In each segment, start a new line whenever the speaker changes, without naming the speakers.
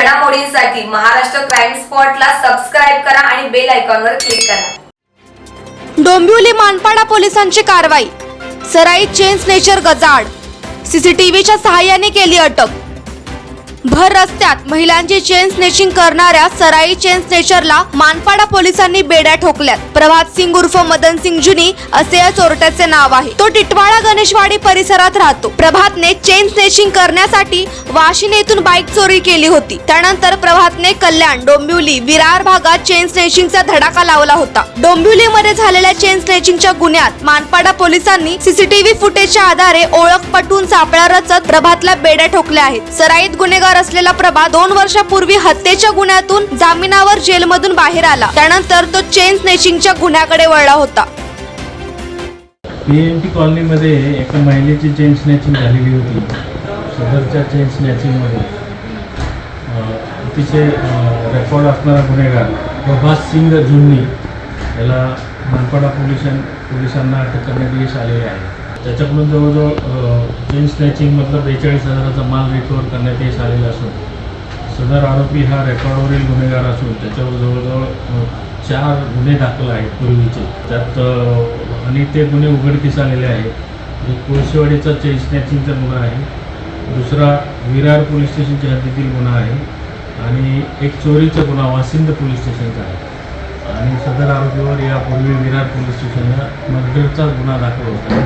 घडामोडींसाठी Maharashtra crime स्पॉटला subscribe करा आणि बेल आयकॉनवर क्लिक करा.
डोंबिवली मानपाडा पोलिसांची कारवाई. सराई चेन्स नेचर गजाड सीसीटीव्हीच्या सहाय्याने केली अटक. भर रस्त्यात महिलांची चेन स्नेचिंग करणाऱ्या सराई चेन स्नेचरला मानपाडा पोलिसांनी बेड्या ठोकल्यात. प्रभात सिंग उर्फ मदन सिंग जुनी असे या चोरट्याचे नाव आहे. तो टिटवाळा गणेशवाडी परिसरात राहतो. प्रभातने चेन स्नेचिंग करण्यासाठी वाशिने येथून बाईक चोरी केली होती. त्यानंतर प्रभातने कल्याण डोंबिवली विरार भागात चेन स्नेचिंगचा धडाका लावला होता. डोंबिवलीमध्ये झालेल्या चेन स्नेचिंगच्या गुन्ह्यात मानपाडा पोलिसांनी सीसीटीव्ही फुटेजच्या आधारे ओळख पटवून सापळा रचत प्रभातला बेड्या ठोकल्या आहेत. सराईत गुन्हेगार असलेला प्रभा दोन वर्षापूर्वी हत्येच्या गुन्ह्यातून जामिनावर जेलमधून बाहेर आला. त्यानंतर तो चेन स्नेचिंगच्या गुन्ह्याकडे वळला होता.
पीएमटी कॉलनीमध्ये एका महिलेची चेन स्नॅचिंग झालेली होती. सदरच्या चेन स्नॅचिंगमध्ये. अतिशय रेकॉर्ड असणारा गुन्हेगार प्रभास सिंग जुन्नी याला मनपाडा पोलिसां पोलिसांना अटक करण्यात यश आलेले आहे. त्याच्याकडून जवळजवळ चेन चेन स्नॅचिंगमधलं बेचाळीस हजाराचा माल रिकवर करण्यात यश आलेला असून सदर आरोपी हा रेकॉर्डवरील गुन्हेगार असून त्याच्यावर जवळजवळ चार गुन्हे दाखल आहेत पूर्वीचे. त्यात आणि ते गुन्हे उघडकीस आलेले आहेत. एक कोळशेवाडीचा चेन स्नॅचिंगचा गुन्हा आहे. दुसरा विरार पोलीस स्टेशनच्या हद्दीतील गुन्हा आहे. आणि एक चोरीचा गुन्हा वासिंद पोलीस स्टेशनचा आहे. आणि सदर आरोपीवर यापूर्वी विरार पोलीस स्टेशनला मर्डरचा गुन्हा दाखल होता.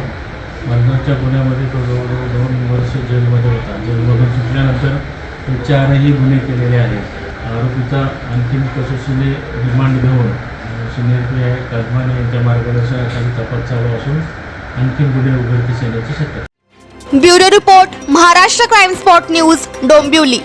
मर्डरच्या गुन्ह्यामध्ये तो जवळजवळ दोन वर्ष जेलमध्ये होता. जेलमधून सुटल्यानंतर तो चारही गुन्हे केलेले आहेत. आरोपीचा अंतिम कसोशीने डिमांड घेऊन सिनियर आहे कदमाने यांच्या मार्गदर्शनाखाली तपास चालू असून अंतिम गुन्हे उघडकीस येण्याची शक्यता
bureau report Maharashtra crime spot news Dombivli.